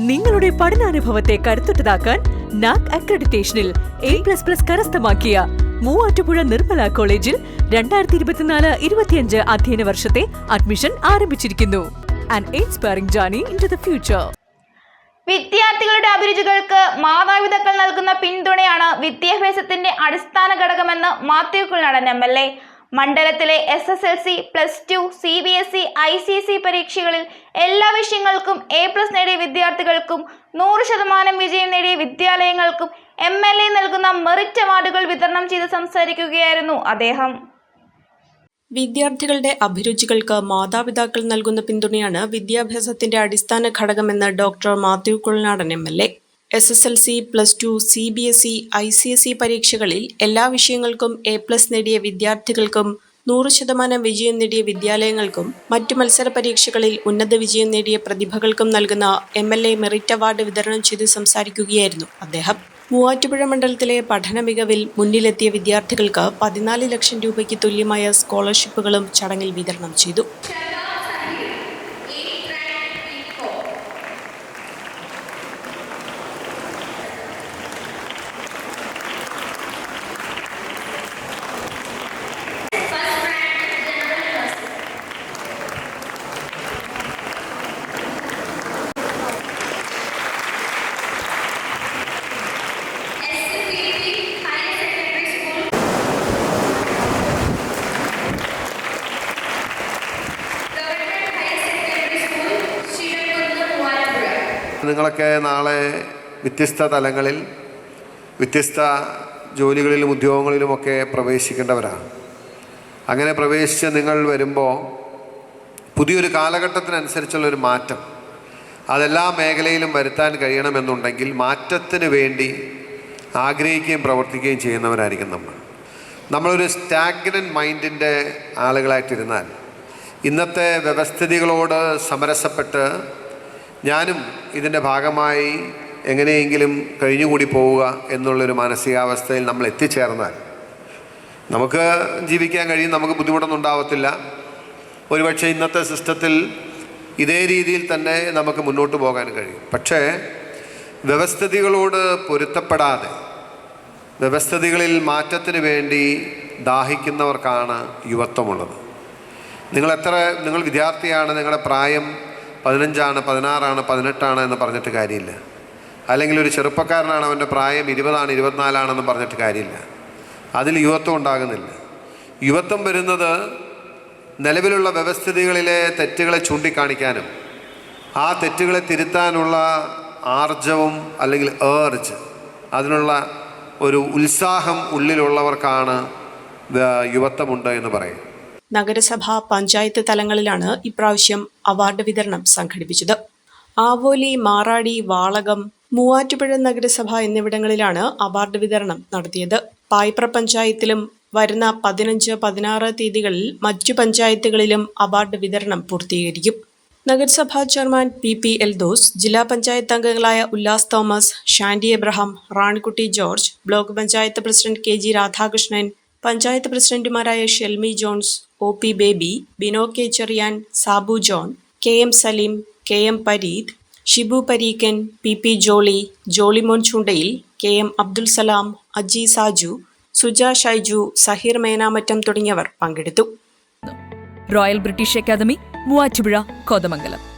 നിങ്ങളുടെ പഠനാനുഭവത്തെ കരുത്തുറ്റതാക്കാൻ നാക് അക്രഡിറ്റേഷനിൽ എ പ്ലസ് പ്ലസ് കരസ്ഥമാക്കിയ മൂവാറ്റുപുഴ നിർമ്മല കോളേജിൽ രണ്ടായിരത്തി ഇരുപത്തിനാല് ഇരുപത്തിയഞ്ച് അധ്യയന വർഷത്തെ അഡ്മിഷൻ ആരംഭിച്ചിരിക്കുന്നു. ഫ്യൂച്ചർ വിദ്യാർത്ഥികളുടെ അഭിരുചികൾക്ക് മാതാപിതാക്കൾ നൽകുന്ന പിന്തുണയാണ് വിദ്യാഭ്യാസത്തിന്റെ അടിസ്ഥാന ഘടകമെന്ന് Mathew Kulanadan M L A മണ്ഡലത്തിലെ S S L C plus two C B S E I C S E പരീക്ഷകളിൽ എല്ലാ വിഷയങ്ങൾക്കും എ പ്ലസ് നേടിയ വിദ്യാർത്ഥികൾക്കും നൂറ് ശതമാനം വിജയം നേടിയ വിദ്യാലയങ്ങൾക്കും എം എൽ എ നൽകുന്ന മെറിറ്റ് അവാർഡുകൾ വിതരണം ചെയ്ത് സംസാരിക്കുകയായിരുന്നു അദ്ദേഹം. വിദ്യാർത്ഥികളുടെ അഭിരുചികൾക്ക് മാതാപിതാക്കൾ നൽകുന്ന പിന്തുണയാണ് വിദ്യാഭ്യാസത്തിന്റെ അടിസ്ഥാന ഘടകമെന്ന് doctor Mathew Kulanadan M L A S S L C plus two C B S E I C S E പരീക്ഷകളിൽ എല്ലാ വിഷയങ്ങൾക്കും എ പ്ലസ് നേടിയ വിദ്യാർത്ഥികൾക്കും നൂറ് ശതമാനം വിജയം നേടിയ വിദ്യാലയങ്ങൾക്കും മറ്റു മത്സര പരീക്ഷകളിൽ ഉന്നത വിജയം നേടിയ പ്രതിഭകൾക്കും നൽകുന്ന M L A merit award വിതരണം ചെയ്ത് സംസാരിക്കുകയായിരുന്നു അദ്ദേഹം. മൂവാറ്റുപുഴ മണ്ഡലത്തിലെ പഠന മികവിൽ മുന്നിലെത്തിയ വിദ്യാർത്ഥികൾക്ക് പതിനാല് ലക്ഷം രൂപയ്ക്ക് തുല്യമായ സ്കോളർഷിപ്പുകളും ചടങ്ങിൽ വിതരണം ചെയ്തു. നിങ്ങളൊക്കെ നാളെ വ്യത്യസ്ത തലങ്ങളിൽ വ്യത്യസ്ത ജോലികളിലും ഉദ്യോഗങ്ങളിലുമൊക്കെ പ്രവേശിക്കേണ്ടവരാണ്. അങ്ങനെ പ്രവേശിച്ച് നിങ്ങൾ വരുമ്പോൾ പുതിയൊരു കാലഘട്ടത്തിനനുസരിച്ചുള്ളൊരു മാറ്റം. അതെല്ലാ മേഖലയിലും വരുത്താൻ കഴിയണമെന്നുണ്ടെങ്കിൽ മാറ്റത്തിന് വേണ്ടി ആഗ്രഹിക്കുകയും പ്രവർത്തിക്കുകയും ചെയ്യുന്നവരായിരിക്കും നമ്മൾ. നമ്മളൊരു സ്റ്റാഗ്നൻ മൈൻഡിന്റെ ആളുകളായിട്ടിരുന്നാൽ ഇന്നത്തെ വ്യവസ്ഥിതികളോട് സമരസപ്പെട്ട് ഞാനും ഇതിന്റെ ഭാഗമായി എങ്ങനെയെങ്കിലും കഴിഞ്ഞുകൂടി പോവുക എന്നുള്ളൊരു മാനസികാവസ്ഥയിൽ നമ്മൾ എത്തിച്ചേർന്നാൽ നമുക്ക് ജീവിക്കാൻ കഴിയും നമുക്ക് ബുദ്ധിമുട്ടൊന്നും ഉണ്ടാവത്തില്ല. ഒരുപക്ഷെ ഇന്നത്തെ സിസ്റ്റത്തിൽ ഇതേ രീതിയിൽ തന്നെ നമുക്ക് മുന്നോട്ട് പോകാൻ കഴിയും. പക്ഷേ വ്യവസ്ഥിതികളോട് പൊരുത്തപ്പെടാതെ വ്യവസ്ഥിതികളിൽ മാറ്റത്തിന് വേണ്ടി ദാഹിക്കുന്നവർക്കാണ് യുവത്വമുള്ളത്. നിങ്ങൾ എത്ര നിങ്ങൾ വിദ്യാർത്ഥിയാണ് നിങ്ങളുടെ പ്രായം പതിനഞ്ചാണ് പതിനാറാണ് പതിനെട്ടാണ് എന്ന് പറഞ്ഞിട്ട് കാര്യമില്ല. അല്ലെങ്കിൽ ഒരു ചെറുപ്പക്കാരനാണ് അവന്റെ പ്രായം ഇരുപതാണ് ഇരുപത്തിനാലാണെന്ന് പറഞ്ഞിട്ട് കാര്യമില്ല. അതിൽ യുവത്വം ഉണ്ടാകുന്നില്ല. യുവത്വം വരുന്നത് നിലവിലുള്ള വ്യവസ്ഥിതികളിലെ തെറ്റുകളെ ചൂണ്ടിക്കാണിക്കാനും ആ തെറ്റുകളെ തിരുത്താനുള്ള ആർജവും അല്ലെങ്കിൽ ഏർജ് അതിനുള്ള ഒരു ഉത്സാഹം ഉള്ളിലുള്ളവർക്കാണ് യുവത്വമുണ്ട് എന്ന് പറയും നഗരസഭ പഞ്ചായത്ത് തലങ്ങളിലാണ് ഇപ്രാവശ്യം അവാർഡ് വിതരണം സംഘടിപ്പിച്ചത്. ആവോലി മാറാടി വാളകം മൂവാറ്റുപുഴ നഗരസഭ എന്നിവിടങ്ങളിലാണ് അവാർഡ് വിതരണം നടത്തിയത്. പായ്പ്ര പഞ്ചായത്തിലും വരുന്ന പതിനഞ്ച് പതിനാറ് തീയതികളിൽ മറ്റു പഞ്ചായത്തുകളിലും അവാർഡ് വിതരണം പൂർത്തീകരിക്കും. നഗരസഭാ chairman P P Eldhose ജില്ലാ പഞ്ചായത്ത് അംഗങ്ങളായ Ullas Thomas Shandy Abraham Ranikutty George block panchayat president K G Radhakrishnan panchayat പ്രസിഡന്റുമാരായ Shelmi Johns O P Baby Bino K Cherian Sabu John K M Saleem K M Pareed Shibu Pareekkan P P Jolly Jollymon Chundayil K M Abdul Salam Aji Saju Suja Shaiju Saheer Menamattam തുടങ്ങിയവർ പങ്കെടുത്തു. Royal British academy Muvattupuzha Kothamangalam.